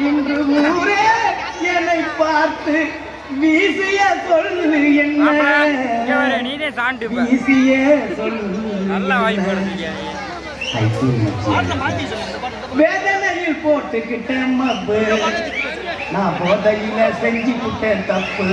இன்று பார்த்து வீசிய சொல்லு என்ன? நீனே சாண்டு வீசிய சொல்லு வேதனையில் போட்டுக்கிட்டேன் நான் போதையில செஞ்சுக்கிட்டேன் தப்பு.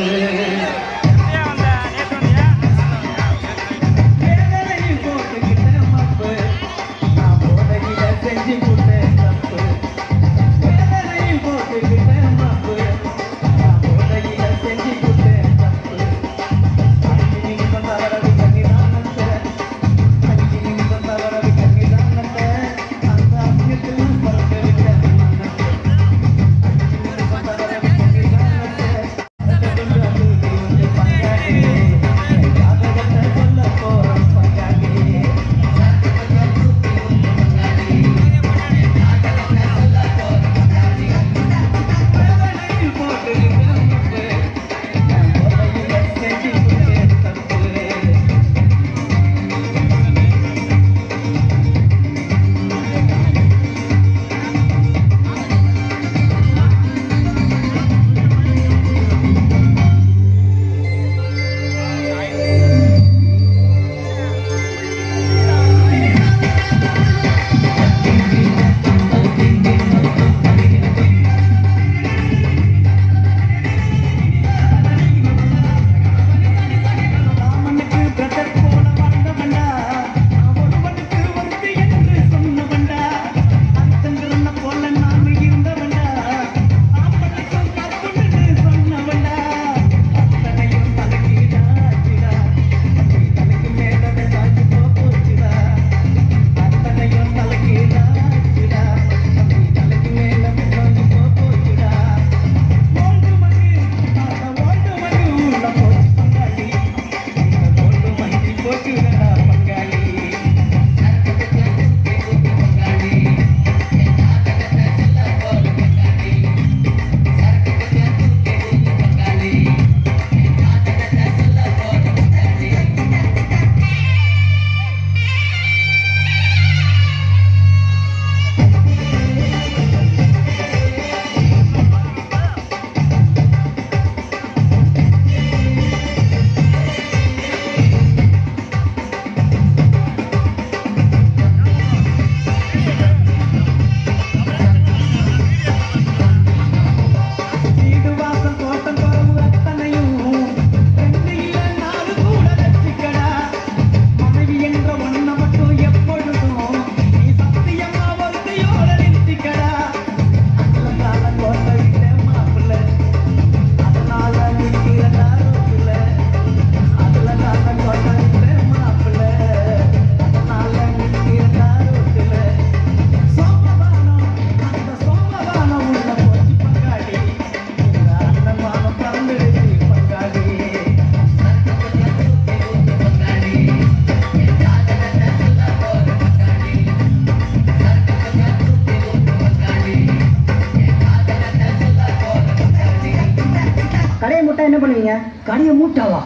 கடையை மூட்டா என்ன பண்ணுவீங்க? கடையை மூட்டாவா?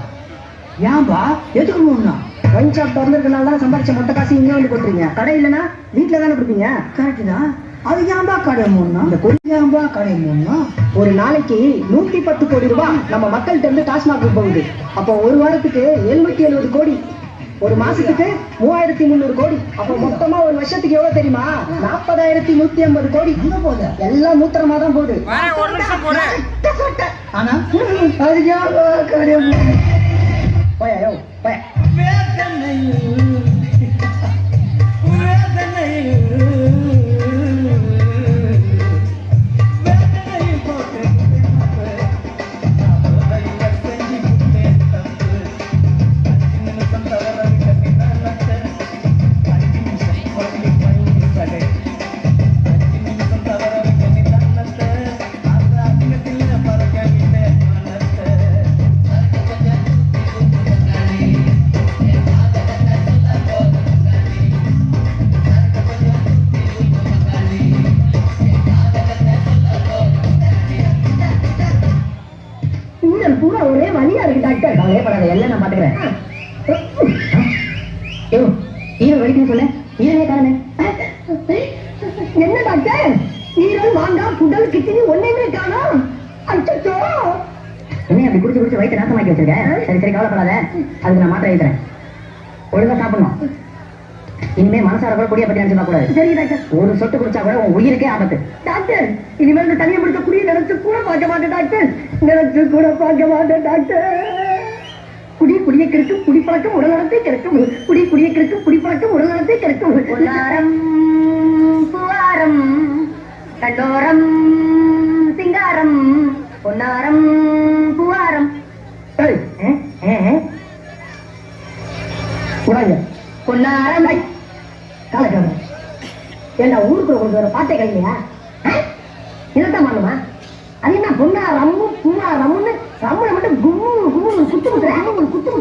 ஏன்பா? எதுக்கு மூடனா? ஒயின் ஷாப் திறந்துருக்கனால தான் சம்பாதிச்ச மொத்த காசு இங்கே வந்து கொடுத்துருங்க கடை இல்லைன்னா வீட்டில் தானே கொடுப்பீங்க? கரெக்டு தான். அது ஏன்பா கடை மூணுனா இந்த கொடி கடை மூணுனா ஒரு நாளைக்கு நூற்றி பத்து கோடி ரூபாய் நம்ம மக்கள்கிட்ட இருந்து டாஸ்மாக் போகுது. அப்போ ஒரு வாரத்துக்கு எழுநூத்தி எழுபது கோடி. ஒரு மாசத்துக்கு மூவாயிரத்தி முந்நூறு கோடி. அப்ப மொத்தமா ஒரு வருஷத்துக்கு எவ்வளவு தெரியுமா? நாற்பதாயிரத்தி நூத்தி ஐம்பது கோடி. போகுது? எல்லாம் மூத்திரமா தான் போகுது ஆனா யோ ஈரல் வலிக்குன்னு என்ன டாக்டர் ஈரல் வாங்கா குடல் கிச்சினி ஒண்ணுமே காணோம். அச்சோ என்ன அப்படி குடிச்சு குடிச்சு வயிற்று நாசமாக்கி வச்சிருக்கேன் சரி சரி கவலைப்படாத. அதுக்கு நான் மாத்திரை எழுதுறேன் ஒழுங்கா சாப்பிடணும். இனிமே மனசார கூட குடிய பத்தி நினைச்சு கூடாது. சரி டாக்டர். ஒரு சொட்டு குடிச்சா கூட உன் உயிருக்கே ஆபத்து. டாக்டர் இனிமேல் தனியை முடிக்க குடிய நினைச்சு கூட பார்க்க மாட்டேன் டாக்டர். நினைச்சு கூட பார்க்க மாட்டேன் டாக்டர். குடி குடியை கிடக்கும் குடி பழக்கம் உடல்நலத்தை கிடக்கும் குடி குடியை கிடக்கும் குடி பழக்கம் உடல்நலத்தை கிடக்கும் பொன்னாரம் புவாரம் கண்டோரம் சிங்காரம் பொன்னாரம் புவாரம். பொன்னாரம். காலக்காரன் ஏண்டா ஊருக்குள்ள உங்களுக்கு ஒரு பாட்டை கழிலையா இதைத்தான் பண்ணுமா அது என்ன பொண்ணா ரம்மு பூவா ரம்முன்னு ரம்முல மட்டும் கும்மு கும்மு குத்து